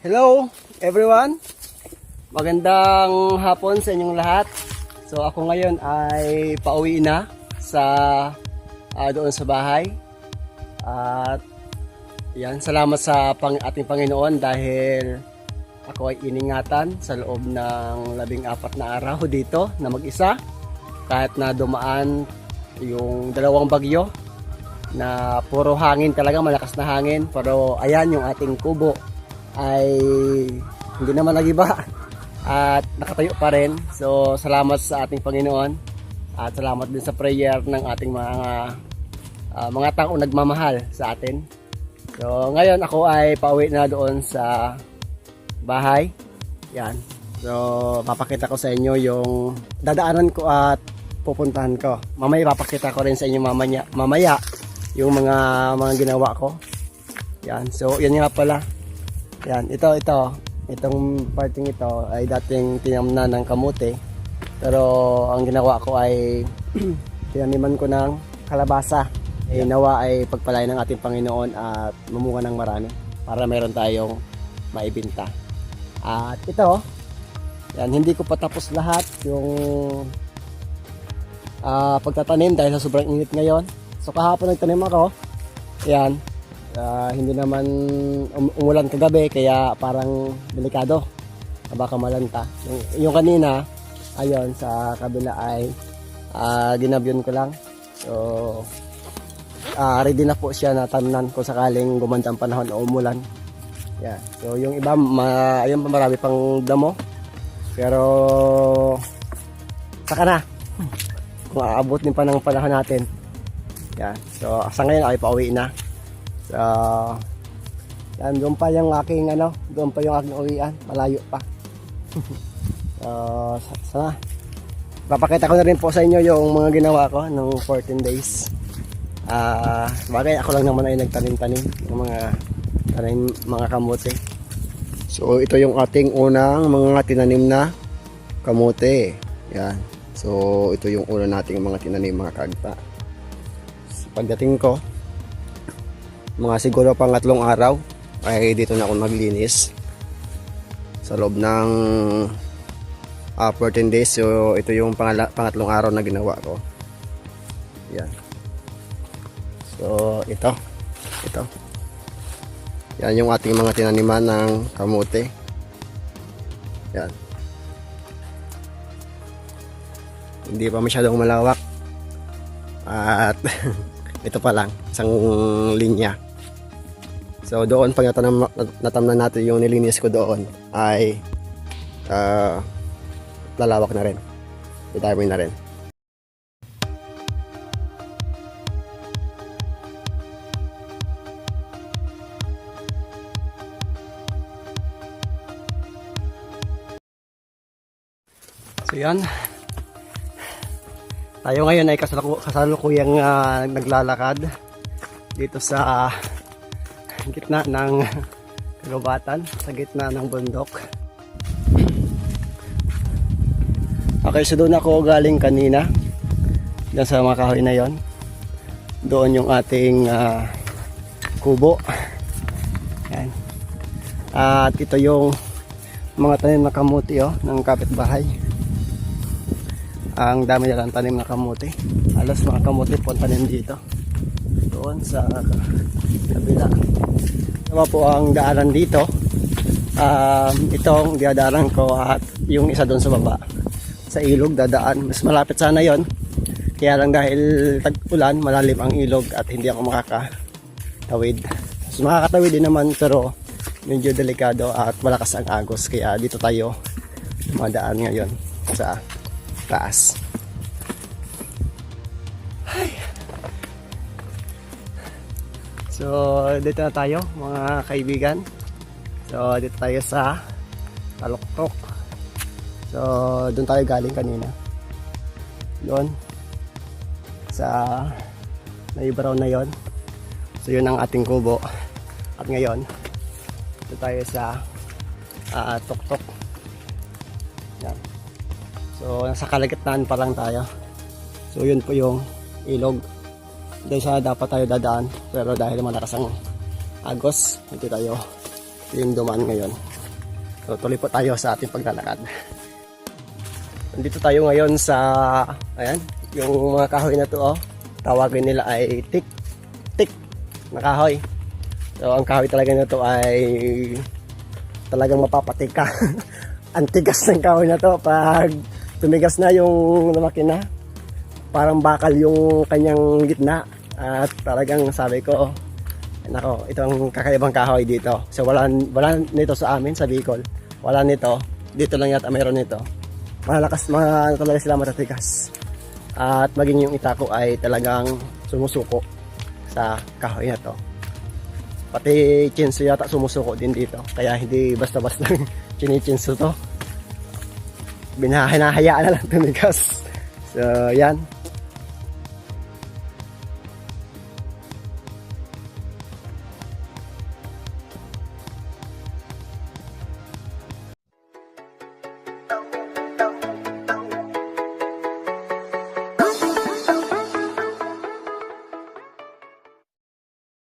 Hello everyone! Magandang hapon sa inyong lahat. So ako ngayon ay pauwi na sa ah, doon sa bahay. At yan, salamat sa pang, ating Panginoon dahil ako ay iningatan sa loob ng labing apat na araw dito na mag-isa. Kahit na dumaan yung dalawang bagyo na puro hangin talaga, malakas na hangin. Pero ayan yung ating kubo ay hindi naman nagiba at nakatayo pa rin. So salamat sa ating Panginoon at salamat din sa prayer ng ating mga ah, mga tao nagmamahal sa atin. So ngayon ako ay pauwi na doon sa bahay. Yan. So papakita ko sa inyo yung dadaanan ko at pupuntahan ko. Mamaya papakita ko rin sa inyo mamaya, mamaya yung mga mga ginawa ko. Yan. So yan nga pala. Yan, ito, ito. Itong parting ito ay dating tinamnan ng kamote. Pero ang ginawa ko ay tinaniman ko ng kalabasa. Eh, nawa ay pagpalay ng ating Panginoon at mamunga ng marami para meron tayong maibinta. At ito, yan, hindi ko pa tapos lahat yung ah, pagtatanim dahil sa sobrang init ngayon. So kahapon nagtanim ako. Yan, Ah, hindi naman um- umulan kagabi kaya parang delikado. Baka malanta. Yung, yung kanina, ayun, sa kabila ay ah, ginabyon ko lang. So, ah, ready na po siya na tamnan kung sakaling gumanda ang panahon o umulan. Yeah. So, yung iba, ma, ayun pa marami pang damo. Pero, saka na. Kung aabot din pa ng panahon natin. Yeah. So, sa ngayon ay pauwi na. So, yan, doon pa yung aking ano, doon pa yung aking uwian, malayo pa. so, sa- sana. Papakita ko na rin po sa inyo yung mga ginawa ko nung 14 days. Ah, bagay ako lang naman ay nagtanim-tanim ng mga tanim, mga kamote. So, ito yung ating unang mga tinanim na kamote. Yan. So, ito yung una nating mga tinanim mga kagta. Pagdating ko, mga siguro pangatlong araw ay dito na ako naglinis sa loob ng ah, 14 days so ito yung pangatlong araw na ginawa ko. Yan. So ito. Ito. Yan yung ating mga tinaniman ng kamote. Yan. Hindi pa masyadong malawak. At ito pa lang isang linya So doon pag natanam, natamnan natin yung nilinis ko doon ay ah, lalawak na rin. Itami na rin. So yan. Tayo ngayon ay kasaluku kasalukuyang ah, naglalakad dito sa gitna ng kagubatan, sa gitna ng bundok. Okay, so doon ako galing kanina. Diyan sa mga kahoy na yon. Doon yung ating ah, kubo. Yan. At ito yung mga tanim na kamuti oh, ng kapitbahay. Ang dami nilang tanim na kamuti. Alas mga kamuti po tanim dito. Doon sa kabila. Tama po ang daanan dito. Um, itong diadaanan ko at yung isa doon sa baba. Sa ilog dadaan. Mas malapit sana yon. Kaya lang dahil tag-ulan, malalim ang ilog at hindi ako makakatawid. Mas makakatawid din naman pero medyo delikado at malakas ang agos. Kaya dito tayo madaan ngayon sa taas. So, dito na tayo mga kaibigan. So, dito tayo sa Taloktok. So, doon tayo galing kanina. Doon. Sa naibaraw na yon. So, yun ang ating kubo. At ngayon, dito tayo sa ah, Tuktok. Yan. So, nasa kalagitnaan pa lang tayo. So, yun po yung ilog dahil sa dapat tayo dadaan pero dahil malakas ang agos hindi tayo yung dumaan ngayon So tuloy po tayo sa ating paglalakad. Nandito tayo ngayon sa, ayan, yung mga kahoy na to oh. Tawagin nila ay tik, tik na kahoy. So ang kahoy talaga na to ay talagang mapapatik ka. ang tigas ng kahoy na to pag tumigas na yung makina. Parang bakal yung kanyang gitna. At talagang sabi ko, nako, ito ang kakaibang kahoy dito. So wala, wala nito sa amin sa Bicol. Wala nito. Dito lang yata mayroon nito. Malalakas, mga, talaga sila matatigas. At maging yung itako ay talagang sumusuko sa kahoy na to. Pati chinso yata sumusuko din dito. Kaya hindi basta-basta chinichinso to. Binahinahayaan na lang tumigas. So, yan.